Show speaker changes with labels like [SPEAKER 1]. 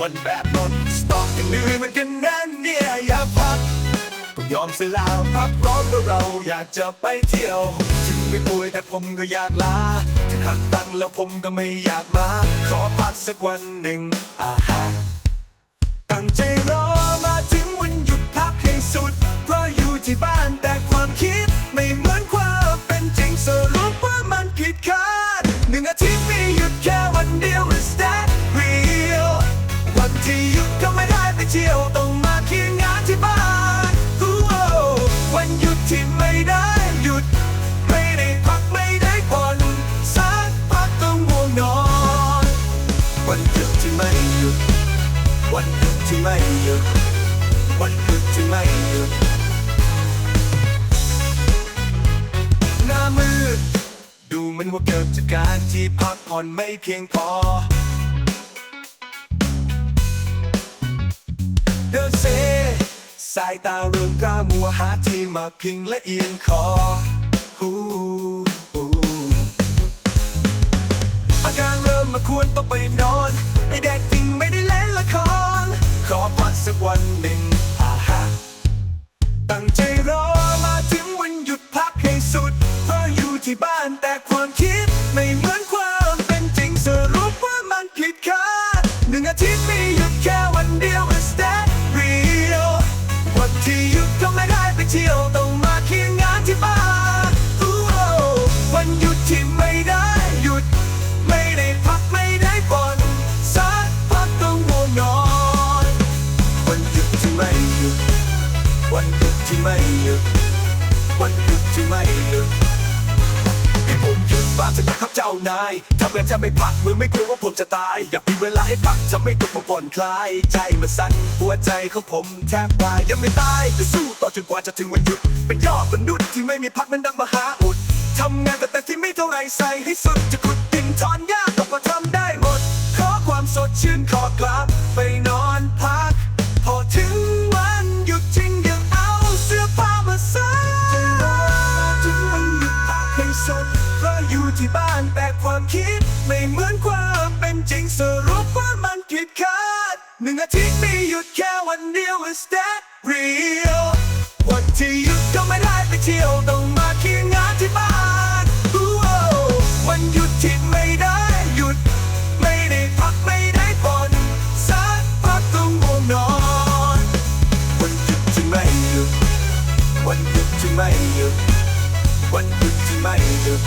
[SPEAKER 1] วันแบบนนสต็อกกันเหนื่อยเหมือนกันนั่นเนี่ยอย่าพักต้องยอมเสียแล้วพักร้อนเพราะเราอยากจะไปเที่ยว ถึงไม่ป่วยแต่ผมก็อยากลาถึงหักตังแล้วผมก็ไม่อยากมา ขอพักสักวันหนึ่งอาหาร ที่หยุดก็ไม่ได้ไปเที่ยวต้องมาเคียงงานที่บ้านอู้โอ้วันหยุดที่ไม่ได้หยุด ไม่ได้พักไม่ได้ผ่อนสักพักต้องง่วงนอน วันหยุดที่ไม่หยุด วันหยุดที่ไม่หยุด วันหยุดที่ไม่หยุดหน้ามืดดูเหมันว่าเกิดจากการที่พักผ่อนไม่เพียงพอ สายตาเริ่มกล้ามัวหาที่มาพิงและเอียงคออาการเริ่มมาควรต้องไปนอนไอเด็กจริงไม่ได้เล่นละคร ขอพักสักวันหนึ่งอาฮะตั้งใจรอมาถึงวันหยุดพักให้สุด เพราะอยู่ที่บ้านแต่ความคิดไม่เหมือนความเป็นจริงสรุปว่ามันผิดคาดหนึ่งอาทิตย์ วันหยุดที่ไม่หยุดวันหยุดที่ไม่หยุดให้ผมหยุดบ้างจะนะครับเจ้านายทำงานจะไม่พักมือไม่กลัวว่าผมจะตาย อยากมีเวลาให้พักจะไม่ต้องมาผ่อนคลาย ใจมันสั่นหัวใจของผมแทบตายยังไม่ตายจะสู้ต่อจนกว่าจะถึงวันหยุด เป็นยอดมนุษย์ที่ไม่มีพักนั้นดังมหาอุดทำงานแต่แต่ที่ไม่เท่าไรใส่ให้สุดจะขุดดินถอนหญ้าก็มาทำได้หมด ขอความสดชื่นขอกลับ ที่บ้านแต่ความคิด ไม่เหมือนความเป็นจริงสรุปว่ามันผิดคาดหนึ่งอาทิตย์มีหยุดแค่วันเดียว is that real วันที่หยุดก็ไม่ได้ไปเที่ยวต้องมาคิดงานที่บ้านวันหยุดที่ไม่ได้หยุด ไม่ได้พักไม่ได้ผ่อนสักพักต้องง่วงนอน วันหยุดที่ไม่หยุดวันหยุดที่ไม่หยุดวันหยุดที่ไม่หยุด